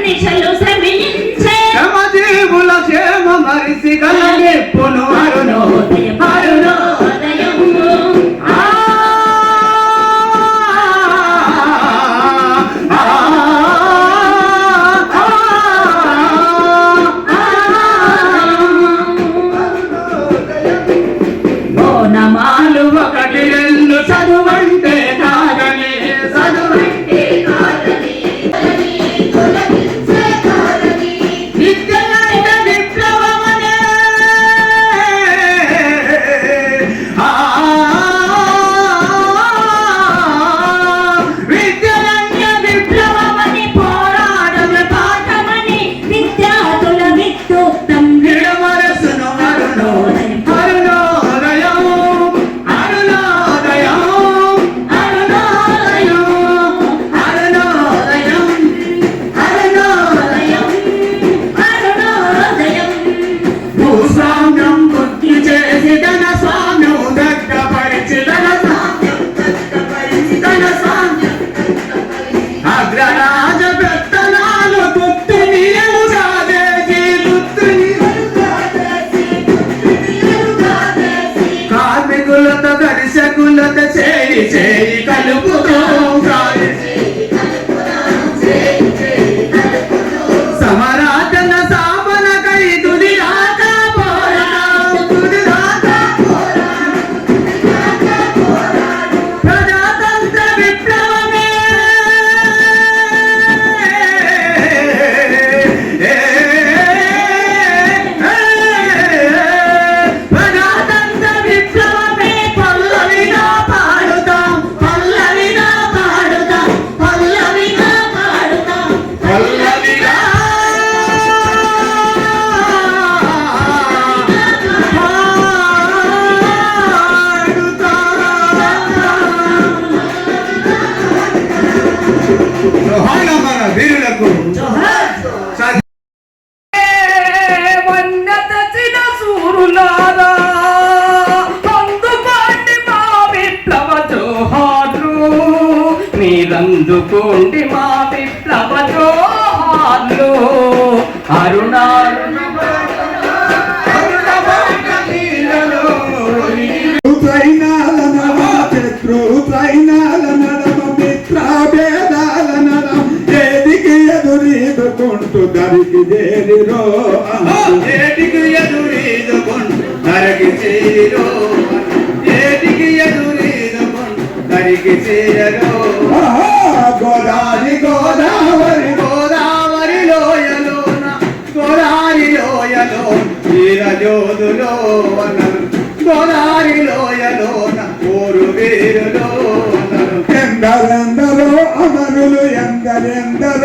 Let me nation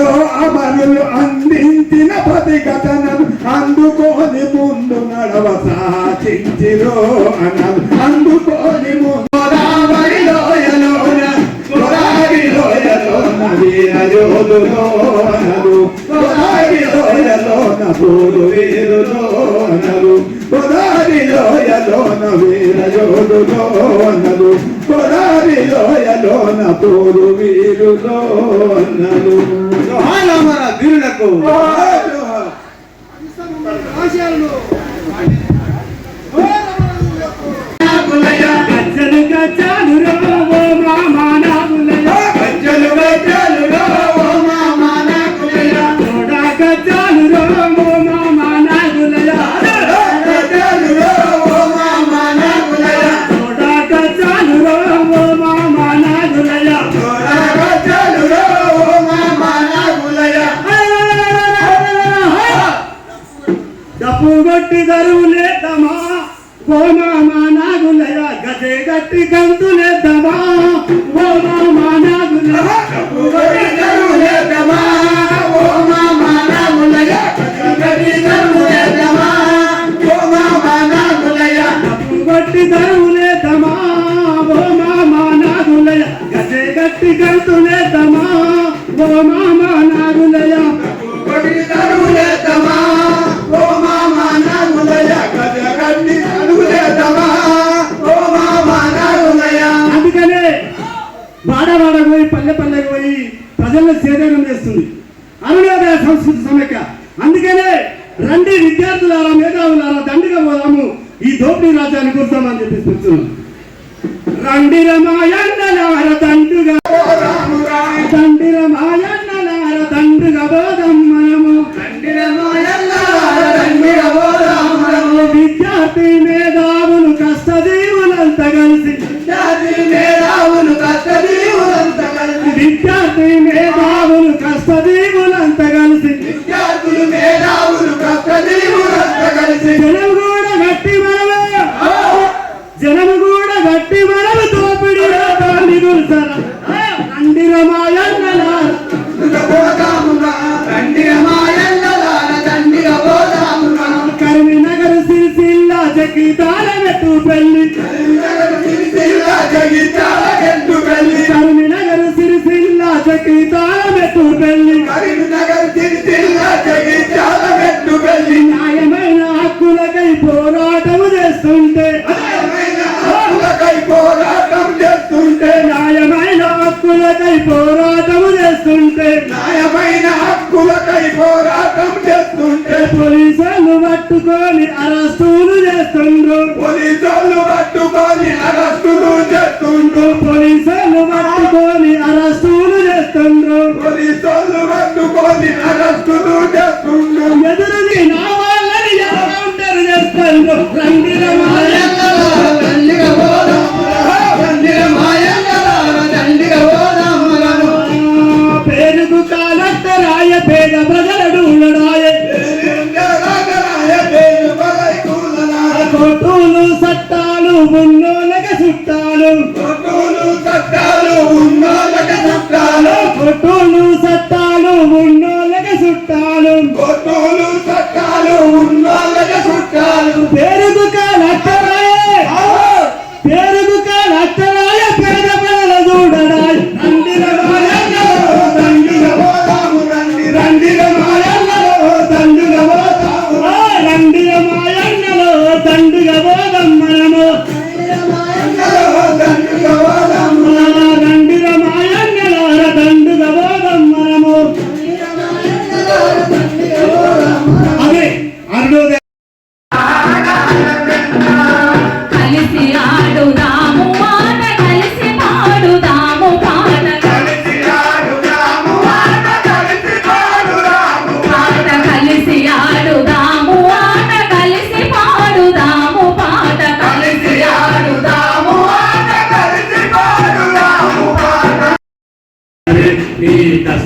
అమలు అమరులు అందించిన ప్రతిఘటనను అందుకోని ముందు నడవ సాచించిరో అన్నాడు అందుకోని గోదావరి లోయలోన గోదావరి లోయలో వీరయోధులో అన్నాడు గోదావరి లోయలో పూలు వీరులోనలు పొదారిలోయలోన వీరయోడులోనలు పొదారిలోయలోన పూలు వీరులోనలు వీరులకు. ఆశయాలను గీతాల పెట్టు పెళ్ళి కరీంనగర్ సిరిసిల్ల గీతాల పెట్టు పెళ్ళి న్యాయమైన హక్కులకై పోరాటం చేస్తుంటే. న్యాయమైన హక్కులకై పోరాటం చేస్తుంటే. న్యాయమైన హక్కులకై పోరాటం చేస్తుంటే. పోలీసులు పట్టుకొని అరస్తులు তোমার বলি আর esté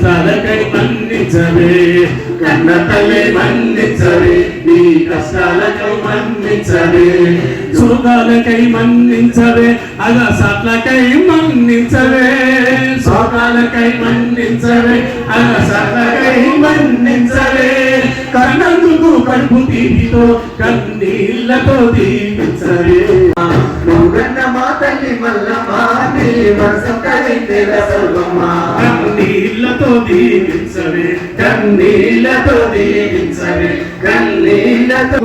కష్టాలకై మన్నించవే కన్న తల్లి మన్నించవే నీ కష్టాలకై మన్నించవే సుఖాలకై మన్నించవే అలా సట్లకై మన్నించవే సోకాలకై మన్నించవే అలా సట్లకై మన్నించవే. కన్నందుకు కడుపు తీపితో కన్నీళ్ళతో దీవించవే. నువ్వన్న మా తల్లి మల్లమ్మా నీ దీవించవే కన్నీళ్ళతో దీవించవే కన్నీళ్ళతో.